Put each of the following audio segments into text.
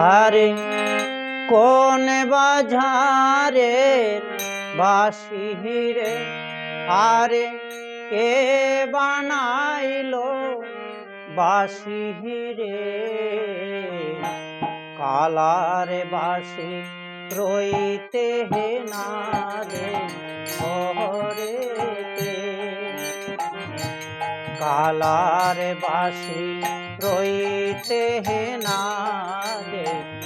আরে কোন বাজারে বাসি রে আরে কে বানাইলো বাসি রে কালার বাসি রইতে হে না রে কালার বাসি রইতে হে না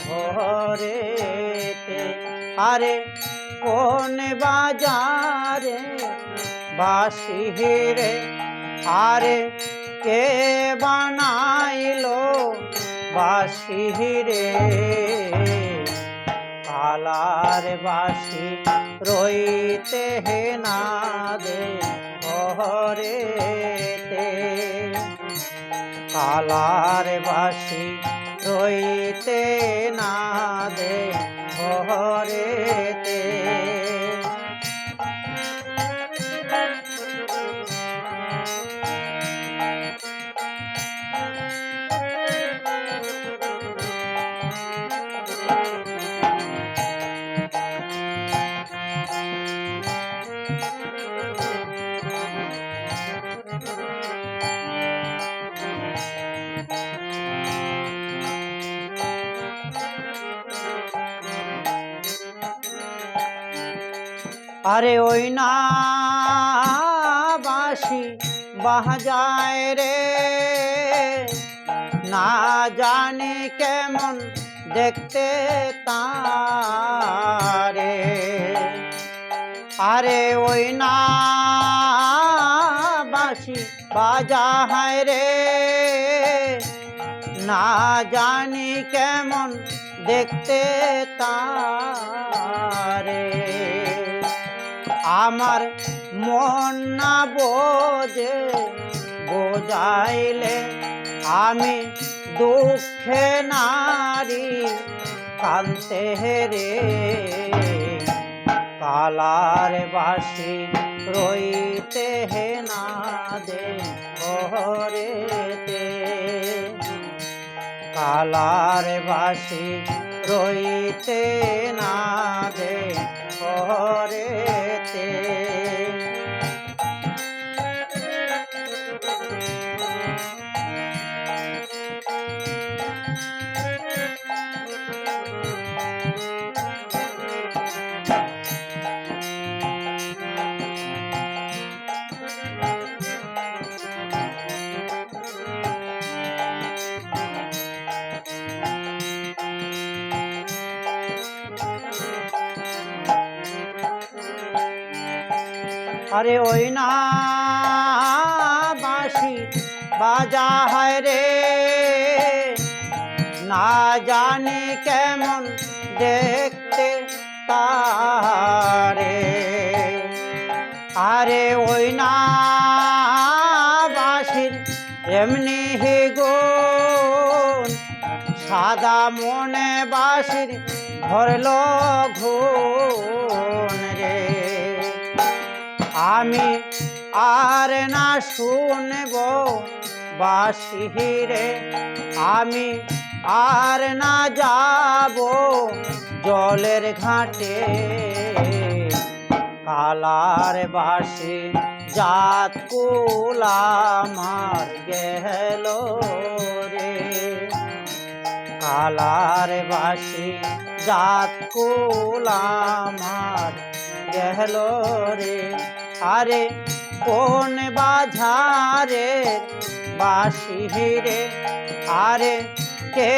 ঘরেতে। আরে কোন বাজারে বাসি রে? আরে কে বানাইলো বাসি রে? কালার বাসি রইতে হে না দে ঘরেতে। কালার বাসি রইতে না দে আরে ওই না বাসি বাজায় রে। না জানি কেমন দেখতে তারে। আরে ওই না বাসি বাজায় রে। না জানি কেমন দেখতে তারে। আমার মন না বোঝে, বোঝাইলে আমি দুঃখে নারী কান্তে রে কালার বাসি রইতে হে না দে, ঘরেতে। কালার বাসি রইতে না দে আরে ওই না বাসি বাজা হয় রে। না জানি কেমন দেখতে তারে আরে ওই না বাসির এমনি হে গো সাদা মনে বাসির ভরল ঘুন আর না শুনব বাসি রে আমি আর না যাব জলের ঘাটে। কালার বাসি জাত কুলামার গেল রে। কালার বাসি জাত কুলামার গেল রে। আরে কোন বাজারে বাসি রে আরে কে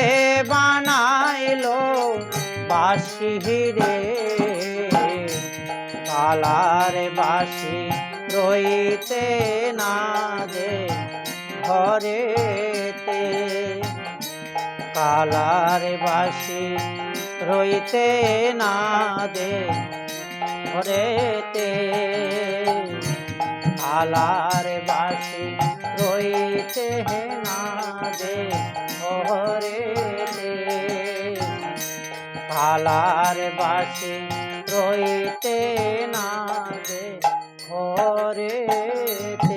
বানাইলো বাসি রে কালার বাসি রইতে না দে ঘরেতে। কালার বাসি রইতে না দে ঘরেতে। আলার বাসি রইতে না দে আলার বাসি রইতে না দে ঘরেতে